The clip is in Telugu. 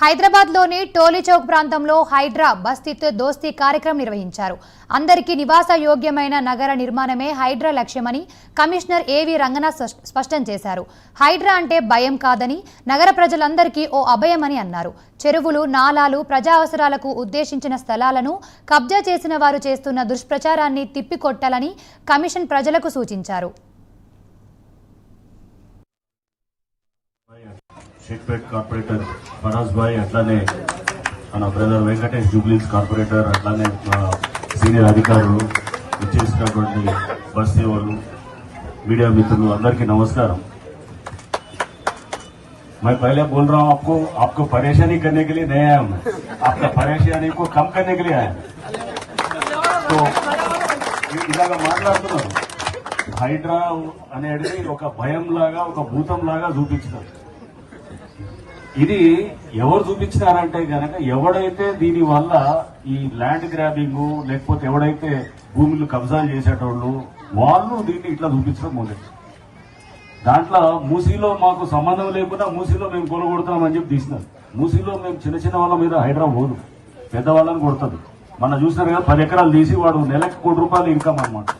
హైదరాబాద్లోని టోలీ చౌక్ ప్రాంతంలో హైడ్రా బస్తీతో దోస్తీ కార్యక్రమం నిర్వహించారు. అందరికీ నివాస యోగ్యమైన నగర నిర్మాణమే హైడ్రా లక్ష్యమని కమిషనర్ ఏవి రంగనాథ్ స్పష్టం చేశారు. హైడ్రా అంటే భయం కాదని నగర ప్రజలందరికీ ఓ అభయమని అన్నారు. చెరువులు నాలాలు ప్రజా అవసరాలకు ఉద్దేశించిన స్థలాలను కబ్జా చేసిన వారు చేస్తున్న దుష్ప్రచారాన్ని తిప్పికొట్టాలని కమిషన్ ప్రజలకు సూచించారు. షేక్పేట్ కార్పొరేటర్ ఫరాజ్ భాయ్ అట్లానే మన బ్రదర్ వెంకటేష్ జూబ్లీస్ కార్పొరేటర్ అట్లానే మా సీనియర్ అధికారులు ఇచ్చేసినటువంటి బస్ సేవలు మీడియా మిత్రులు అందరికీ నమస్కారం मैं पहले बोल रहा हूँ आपको आपको परेशानी करने के लिए नहीं आया मैं आपका परेशानी को कम करने के लिए आया तो ఇలాగ మాట్లాడుతున్నాను హైడ్రా అనేది ఒక భయం లాగా ఒక భూతం లాగా చూపించినారు ఇది ఎవరు చూపించినారంటే గనక ఎవడైతే దీని వల్ల ఈ ల్యాండ్ గ్రాబింగ్ లేకపోతే ఎవడైతే భూములు కబ్జాలు చేసేటోళ్ళు వాళ్ళు దీన్ని ఇట్లా చూపించడం మొదటి దాంట్లో మూసీలో మాకు సంబంధం లేకుండా మూసీలో మేము కొలగొడతామని చెప్పి తీసినారు. మూసీలో మేము చిన్న చిన్న వాళ్ళ మీద హైడ్రా పోదు. పెద్దవాళ్ళని కొడుతుంది మన చూసినారు కదా పది ఎకరాలు తీసి వాడు నెలకు కోటి రూపాయలు ఇన్కమ్ అన్నమాట.